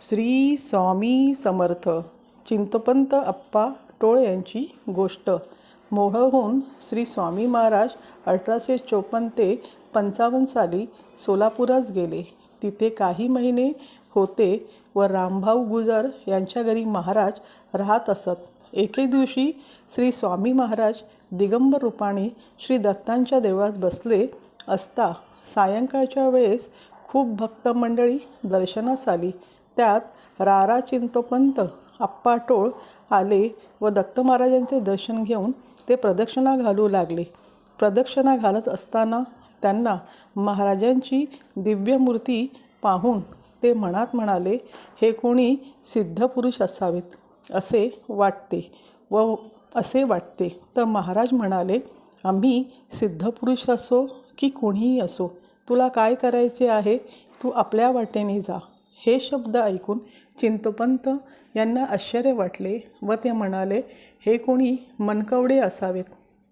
श्री स्वामी समर्थ चिंतपंत अप्पा टोळ यांची गोष्ट. मोहळहून श्री स्वामी महाराज अठराशे चोपन्न ते पंचावन्न साली सोलापुरात गेले. तिथे काही महिने होते व रामभाऊ गुजर यांच्या घरी महाराज राहत असत. एके दिवशी श्री स्वामी महाराज दिगंबर रूपाने श्री दत्तांच्या देवळात बसले असता सायंकाळच्या वेळेस खूप भक्त मंडळी दर्शनास आली. त्यात रारा चिंतोपंत आप्पाटोळ आले व दत्त महाराजांचे दर्शन घेऊन ते प्रदक्षिणा घालू लागले. प्रदक्षिणा घालत असताना त्यांना महाराजांची दिव्य मूर्ती पाहून ते मनात म्हणाले हे कोणी सिद्ध पुरुष असावेत? असे वाटते व असे वाटते. तर महाराज म्हणाले आम्ही सिद्ध पुरुष असो की कोणीही असो तुला काय करायचे आहे? तू आपल्या वाटेने जा. हे शब्द ऐकून चिंतपंत यांना आश्चर्य वाटले व ते म्हणाले हे कोणी मनकवडे असावेत?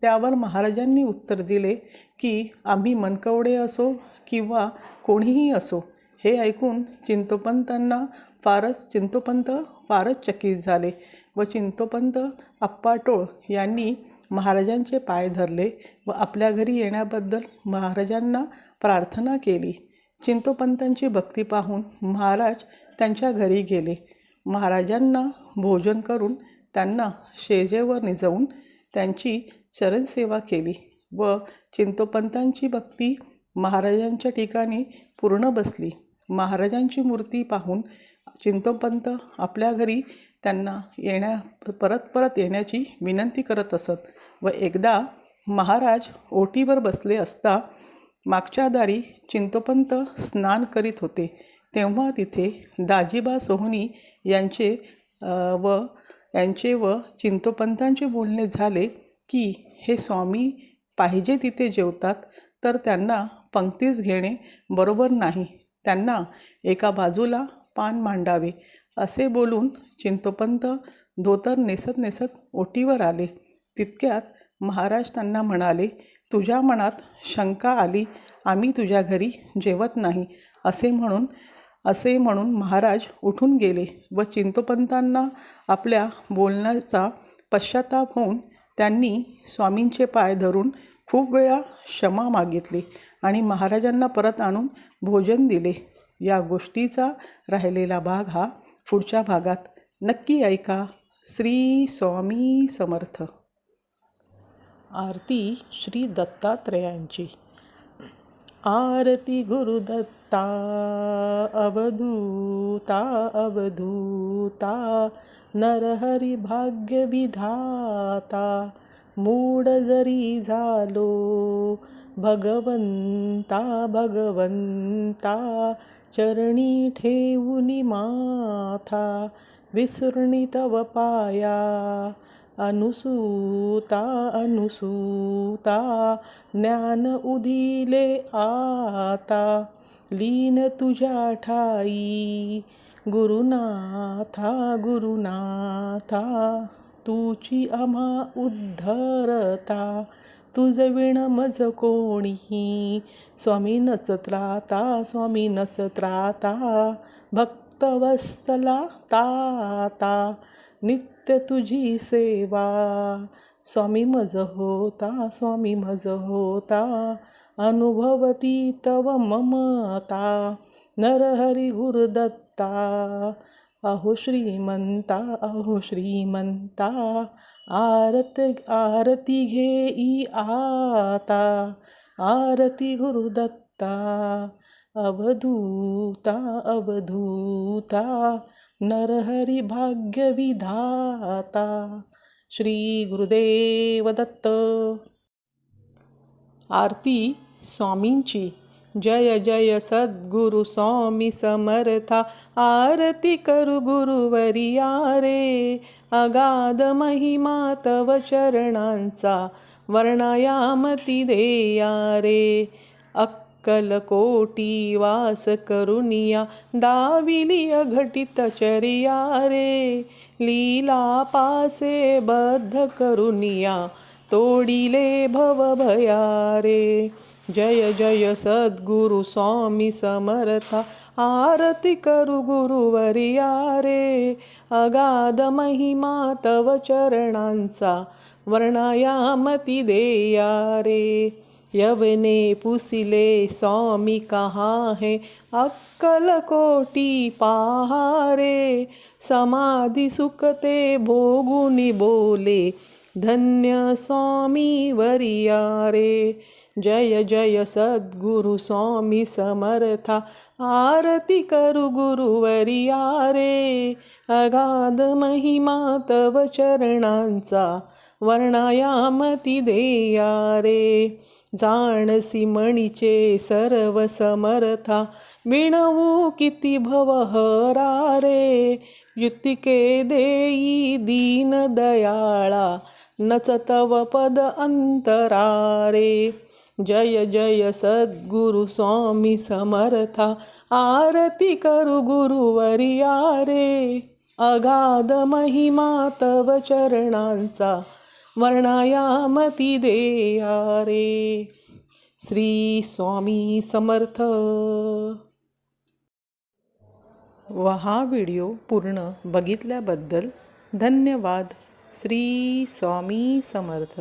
त्यावर महाराजांनी उत्तर दिले की आम्ही मनकवडे असो किंवा कोणीही असो. हे ऐकून चिंतोपंतांना फारच चिंतोपंत फारच चकित झाले व चिंतोपंत आप्पाटोळ यांनी महाराजांचे पाय धरले व आपल्या घरी येण्याबद्दल महाराजांना प्रार्थना केली. चिंतोपंतांची भक्ती पाहून महाराज त्यांच्या घरी गेले. महाराजांना भोजन करून त्यांना शेजेवर निजवून त्यांची चरणसेवा केली व चिंतोपंतांची भक्ती महाराजांच्या ठिकाणी पूर्ण बसली. महाराजांची मूर्ती पाहून चिंतोपंत आपल्या घरी त्यांना येण्या परत परत येण्याची विनंती करत असत व एकदा महाराज ओटीवर बसले असता मागच्या दारी चिंतोपंत स्नान करीत होते. तेव्हा तिथे दाजीबा सोहनी यांचे व यांचे व चिंतोपंतांचे बोलणे झाले की हे स्वामी पाहिजे तिथे जेवतात तर त्यांना पंक्तीच घेणे बरोबर नाही. त्यांना एका बाजूला पान मांडावे असे बोलून चिंतोपंत धोतर नेसत नेसत ओटीवर आले. तितक्यात महाराज त्यांना म्हणाले तुझ्या मनात शंका आली आम्ही तुझ्या घरी जेवत नाही असे म्हणून असे म्हणून महाराज उठून गेले व चिंतोपंतांना आपल्या बोलण्याचा पश्चाताप होऊन त्यांनी स्वामींचे पाय धरून खूप वेळा क्षमा मागितली आणि महाराजांना परत आणून भोजन दिले. या गोष्टीचा राहिलेला भाग हा पुढच्या भागात. नक्की ऐका. श्री स्वामी समर्थ. आरती श्री दत्तात्रयांची. आरती गुरुदत्ता अवधूता अवधूता नरहरी भाग्य विधाता मूड जरी झालो भगवंता भगवंता चरणी ठेवूनी माथा विसृणी तव पाया अनुसूता अनुसूता ज्ञान उदिले आता लीन तुझ्या ठाई गुरुनाथा गुरुनाथा तुची आम्हा उद्धरता तुझ विण मज कोणी स्वामी नचत्राता स्वामी नचत्राता भक्तवस्तला ताता नित्य तुझी सेवा. स्वामी मज होता स्वामी मज होता. अनुभवती तव ममता. नरहरी गुरुदत्ता. अहो श्रीमंता अहो श्रीमंता. आरत आरती घेई आता. आरती गुरुदत्ता. अवधूता अवधूता नरहरी भाग्य विधाता श्री गुरुदेव दत्त। आरती स्वामींची जय जय सद्गुरु स्वामी समर्था आरती करू गुरुवरिया रे अगाध महिमा तव चरणांचा वर्णायामती देया रे अक् कलकोटी वास करुनिया दाविली अघटित चरिया रे. लीला पासे बद्ध करुनिया तोडिले भवभया रे. जय जय सद्गुरु स्वामी समर्था आरती करू गुरुवर्या रे. अगाध महिमा तव चरणांचा वर्णायामती देया रे. यवने पुसिले स्वामी कहा है अक्कल कोटी पहारे समाधी सुखते भोगुनी बोले धन्य स्वामी वरियारे। जय जय सद्गुरु स्वामी समर्था आरती करू गुरुवरिया रे अगाध महिमा तव चरणांचा वर्णायामती देया रे जाणसी मणीचे सर्व समर्था विणवू किती भवहरा रे युतिके देई दीन दयाळा नचतव पद अंतरारे. जय जय सद्गुरु स्वामी समर्था आरती करू गुरुवरिया रे अगाध महिमा तव चरणांचा वर्णायामती देया रे। श्री स्वामी समर्थ। व हा व्हिडिओ पूर्ण बघितल्याबद्दल धन्यवाद। श्री स्वामी समर्थ।